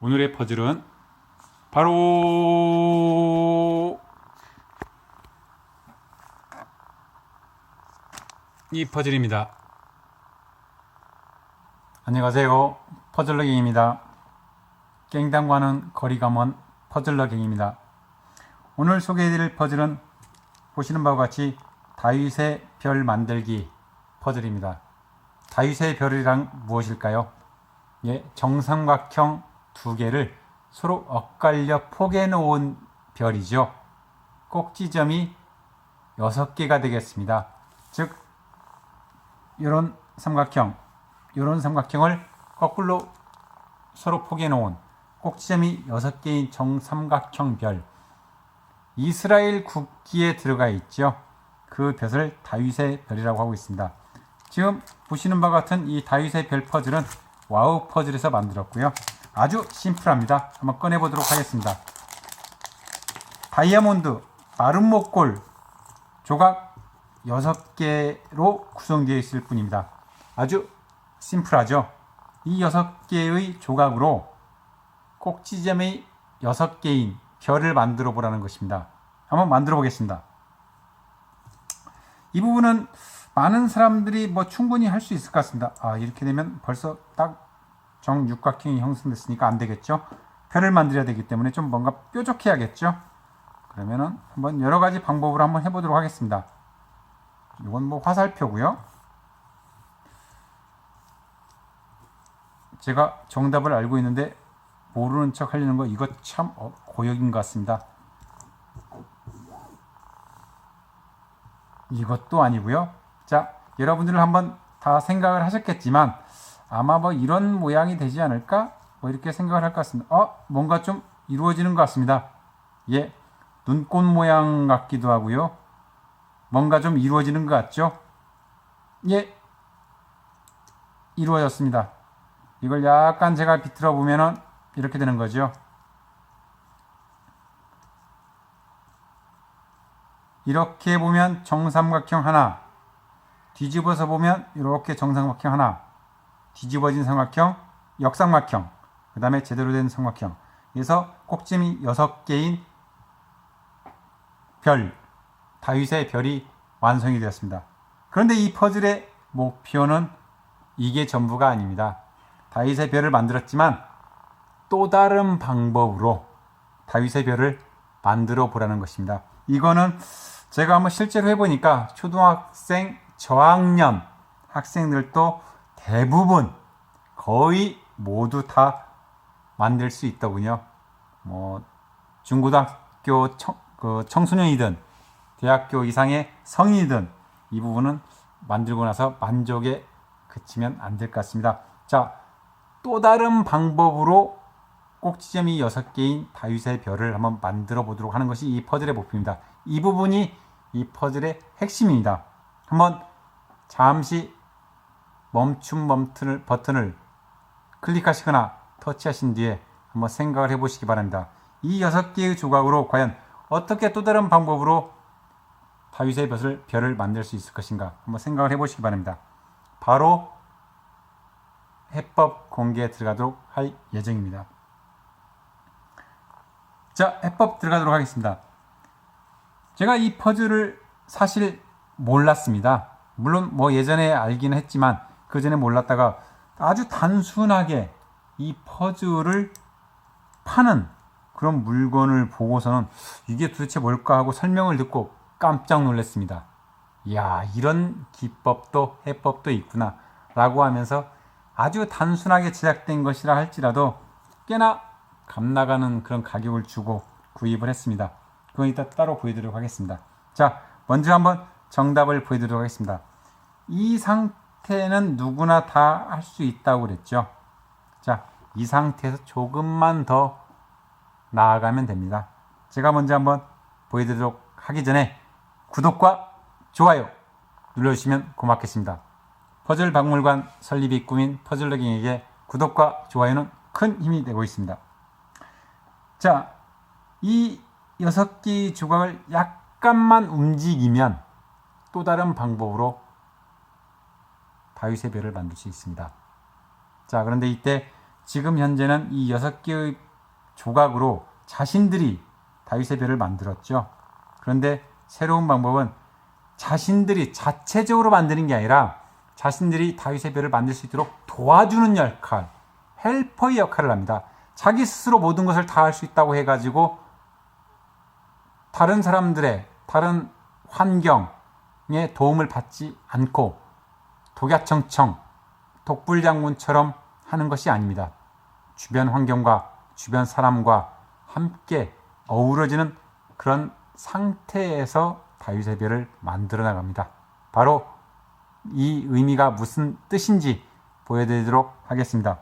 오늘의 퍼즐은 바로 이 퍼즐입니다. 안녕하세요. 퍼즐러갱입니다. 갱단과는 거리가 먼 퍼즐러갱입니다. 오늘 소개해드릴 퍼즐은 보시는 바와 같이 다윗의 별 만들기 퍼즐입니다. 다윗의 별이란 무엇일까요? 예, 정삼각형 두 개를 서로 엇갈려 포개 놓은 별이죠. 꼭지점이 여섯 개가 되겠습니다. 즉, 이런 삼각형, 이런 삼각형을 거꾸로 서로 포개 놓은 꼭지점이 여섯 개인 정삼각형 별. 이스라엘 국기에 들어가 있죠. 그 별을 다윗의 별이라고 하고 있습니다. 지금 보시는 바와 같은 이 다윗의 별 퍼즐은 와우 퍼즐에서 만들었고요. 아주 심플합니다. 한번 꺼내 보도록 하겠습니다. 다이아몬드 마른 목골 조각 6개로 구성되어 있을 뿐입니다. 아주 심플하죠. 이 6개의 조각으로 꼭지점의 6개인 별을 만들어 보라는 것입니다. 한번 만들어 보겠습니다. 이 부분은 많은 사람들이 뭐 충분히 할 수 있을 것 같습니다. 아, 이렇게 되면 벌써 딱 정육각형이 형성됐으니까 안 되겠죠. 별을 만들어야 되기 때문에 좀 뭔가 뾰족해야겠죠. 그러면은 한번 여러 가지 방법으로 한번 해보도록 하겠습니다. 이건 뭐 화살표고요. 제가 정답을 알고 있는데 모르는 척 하려는 거 이거 참 어, 고역인 것 같습니다. 이것도 아니고요. 자, 여러분들은 한번 다 생각을 하셨겠지만 아마 뭐 이런 모양이 되지 않을까? 뭐 이렇게 생각을 할 것 같습니다. 어, 뭔가 좀 이루어지는 것 같습니다. 예, 눈꽃 모양 같기도 하고요. 뭔가 좀 이루어지는 것 같죠? 예, 이루어졌습니다. 이걸 약간 제가 비틀어 보면은 이렇게 되는 거죠. 이렇게 보면 정삼각형 하나, 뒤집어서 보면 이렇게 정삼각형 하나, 뒤집어진 삼각형, 역삼각형, 그 다음에 제대로 된 삼각형. 그래서 꼭지미 6개인 별, 다윗의 별이 완성이 되었습니다. 그런데 이 퍼즐의 목표는 이게 전부가 아닙니다. 다윗의 별을 만들었지만 또 다른 방법으로 다윗의 별을 만들어 보라는 것입니다. 이거는 제가 한번 실제로 해보니까 초등학생 저학년 학생들도 대부분 거의 모두 다 만들 수 있더군요. 뭐 중고등학교 청, 그 청소년이든 대학교 이상의 성인이든 이 부분은 만들고 나서 만족에 그치면 안 될 것 같습니다. 자, 또 다른 방법으로 꼭지점이 6개인 다윗의 별을 한번 만들어 보도록 하는 것이 이 퍼즐의 목표입니다. 이 부분이 이 퍼즐의 핵심입니다. 한번 잠시 멈춤 버튼을, 버튼을 클릭하시거나 터치하신 뒤에 한번 생각을 해보시기 바랍니다. 이 6개의 조각으로 과연 어떻게 또 다른 방법으로 다윗의 벼을, 별을 만들 수 있을 것인가 한번 생각을 해보시기 바랍니다. 바로 해법 공개에 들어가도록 할 예정입니다. 자, 해법 들어가도록 하겠습니다. 제가 이 퍼즐을 사실 몰랐습니다. 물론 뭐 예전에 알기는 했지만 그 전에 몰랐다가 아주 단순하게 이 퍼즐을 파는 그런 물건을 보고서는 이게 도대체 뭘까 하고 설명을 듣고 깜짝 놀랐습니다. 이야, 이런 기법도 해법도 있구나 라고 하면서 아주 단순하게 제작된 것이라 할지라도 꽤나 값 나가는 그런 가격을 주고 구입을 했습니다. 그건 이따 따로 보여드리도록 하겠습니다. 자, 먼저 한번 정답을 보여드리도록 하겠습니다. 이 상 태는 누구나 다 할 수 있다고 그랬죠. 자, 이 상태에서 조금만 더 나아가면 됩니다. 제가 먼저 한번 보여드리도록 하기 전에 구독과 좋아요 눌러주시면 고맙겠습니다. 퍼즐 박물관 설립이 꿈인 퍼즐러깅에게 구독과 좋아요는 큰 힘이 되고 있습니다. 자, 이 여섯 개의 조각을 약간만 움직이면 또 다른 방법으로 다윗의 별을 만들 수 있습니다. 자, 그런데 이때 지금 현재는 이 여섯 개의 조각으로 자신들이 다윗의 별을 만들었죠. 그런데 새로운 방법은 자신들이 자체적으로 만드는 게 아니라 자신들이 다윗의 별을 만들 수 있도록 도와주는 역할, 헬퍼의 역할을 합니다. 자기 스스로 모든 것을 다 할 수 있다고 해가지고 다른 사람들의 다른 환경에 도움을 받지 않고 독야청청, 독불장군처럼 하는 것이 아닙니다. 주변 환경과 주변 사람과 함께 어우러지는 그런 상태에서 다윗의 별을 만들어 나갑니다. 바로 이 의미가 무슨 뜻인지 보여드리도록 하겠습니다.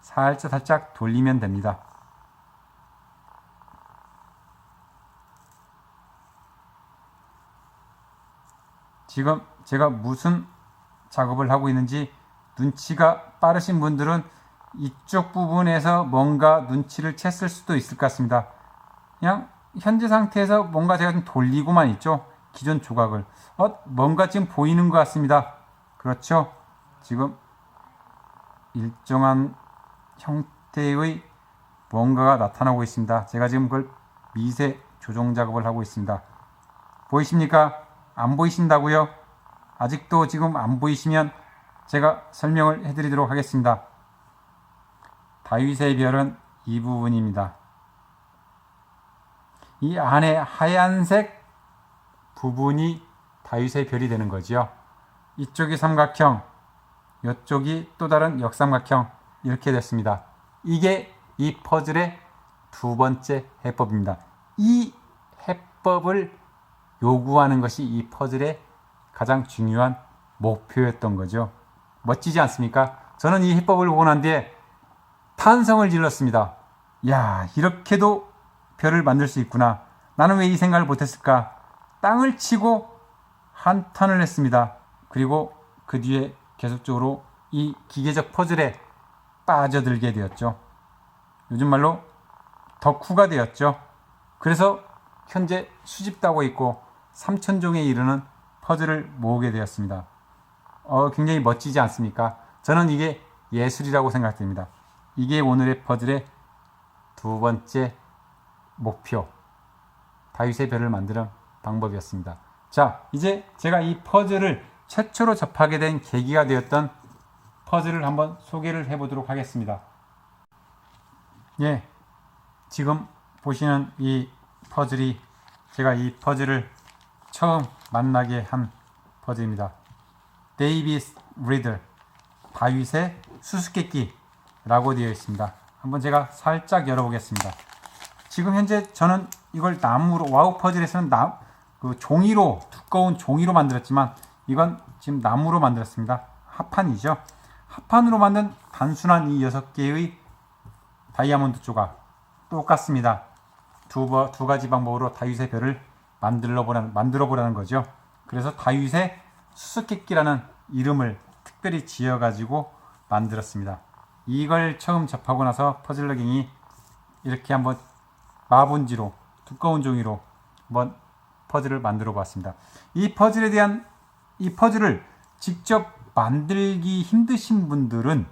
살짝 살짝 돌리면 됩니다. 지금 제가 무슨 작업을 하고 있는지 눈치가 빠르신 분들은 이쪽 부분에서 뭔가 눈치를 챘을 수도 있을 것 같습니다. 그냥 현재 상태에서 뭔가 제가 좀 돌리고만 있죠. 기존 조각을. 어, 뭔가 지금 보이는 것 같습니다. 그렇죠. 지금 일정한 형태의 뭔가가 나타나고 있습니다. 제가 지금 그걸 미세 조정 작업을 하고 있습니다. 보이십니까? 안 보이신다고요? 아직도 지금 안 보이시면 제가 설명을 해드리도록 하겠습니다. 다윗의 별은 이 부분입니다. 이 안에 하얀색 부분이 다윗의 별이 되는 거지요. 이쪽이 삼각형, 이쪽이 또 다른 역삼각형 이렇게 됐습니다. 이게 이 퍼즐의 두 번째 해법입니다. 이 해법을 요구하는 것이 이 퍼즐의 가장 중요한 목표였던 거죠. 멋지지 않습니까? 저는 이 해법을 난 뒤에 탄성을 질렀습니다. 야, 이렇게도 별을 만들 수 있구나. 나는 왜 이 생각을 못했을까? 땅을 치고 한탄을 했습니다. 그리고 그 뒤에 계속적으로 이 기계적 퍼즐에 빠져들게 되었죠. 요즘 말로 덕후가 되었죠. 그래서 현재 수집하고 있고 3천종에 이르는 퍼즐을 모으게 되었습니다. 어, 굉장히 멋지지 않습니까? 저는 이게 예술이라고 생각됩니다. 이게 오늘의 퍼즐의 두 번째 목표. 다윗의 별을 만드는 방법이었습니다. 자, 이제 제가 이 퍼즐을 최초로 접하게 된 계기가 되었던 퍼즐을 한번 소개를 해보도록 하겠습니다. 예, 지금 보시는 이 퍼즐이 제가 이 퍼즐을 처음 만나게 한 퍼즐입니다. 데이비스 리들 다윗의 수수께끼라고 되어 있습니다. 한번 제가 살짝 열어보겠습니다. 지금 현재 저는 이걸 나무로 와우 퍼즐에서는 나, 그 종이로 두꺼운 종이로 만들었지만 이건 지금 나무로 만들었습니다. 합판이죠. 합판으로 만든 단순한 이 여섯 개의 다이아몬드 조각 똑같습니다. 두, 버, 두 가지 방법으로 다윗의 별을 만들어 보라는, 만들어 보라는 거죠. 그래서 다윗의 수수께끼라는 이름을 특별히 지어 가지고 만들었습니다. 이걸 처음 접하고 나서 퍼즐러깅이 이렇게 한번 마분지로 두꺼운 종이로 한번 퍼즐을 만들어 봤습니다. 이 퍼즐에 대한 이 퍼즐을 직접 만들기 힘드신 분들은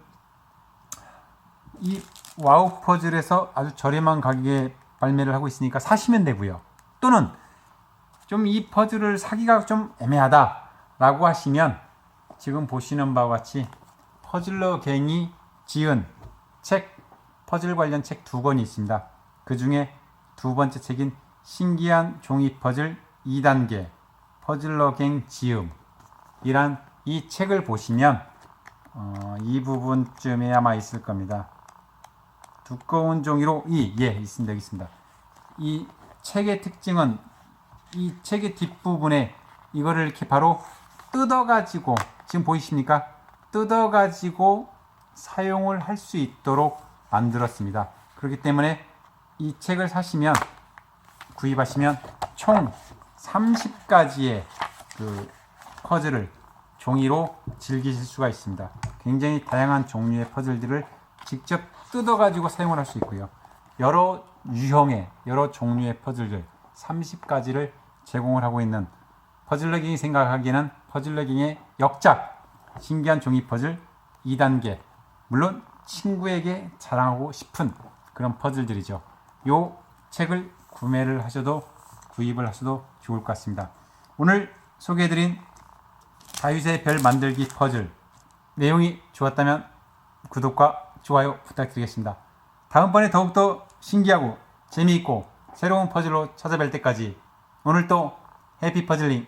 이 와우 퍼즐에서 아주 저렴한 가격에 발매를 하고 있으니까 사시면 되고요. 또는 좀 이 퍼즐을 사기가 좀 애매하다라고 하시면 지금 보시는 바와 같이 퍼즐러 갱이 지은 책 퍼즐 관련 책 두 권이 있습니다. 그 중에 두 번째 책인 신기한 종이 퍼즐 2단계 퍼즐러 갱 지음 이란 이 책을 보시면 어, 이 부분쯤에 아마 있을 겁니다. 두꺼운 종이로 이, 예, 있습니다. 여기 있습니다. 이 책의 특징은 이 책의 뒷부분에 이거를 이렇게 바로 뜯어가지고 지금 보이십니까? 뜯어가지고 사용을 할 수 있도록 만들었습니다. 그렇기 때문에 이 책을 사시면 구입하시면 총 30가지의 그 퍼즐을 종이로 즐기실 수가 있습니다. 굉장히 다양한 종류의 퍼즐들을 직접 뜯어가지고 사용을 할 수 있고요. 여러 유형의 여러 종류의 퍼즐들 30가지를 제공을 하고 있는 퍼즐러깅이 생각하기에는 퍼즐러깅의 역작 신기한 종이 퍼즐 2단계 물론 친구에게 자랑하고 싶은 그런 퍼즐들이죠. 요 책을 구매를 하셔도 구입을 하셔도 좋을 것 같습니다. 오늘 소개해드린 다윗의 별 만들기 퍼즐 내용이 좋았다면 구독과 좋아요 부탁드리겠습니다. 다음번에 더욱더 신기하고 재미있고 새로운 퍼즐로 찾아뵐 때까지 오늘도 해피 퍼즐링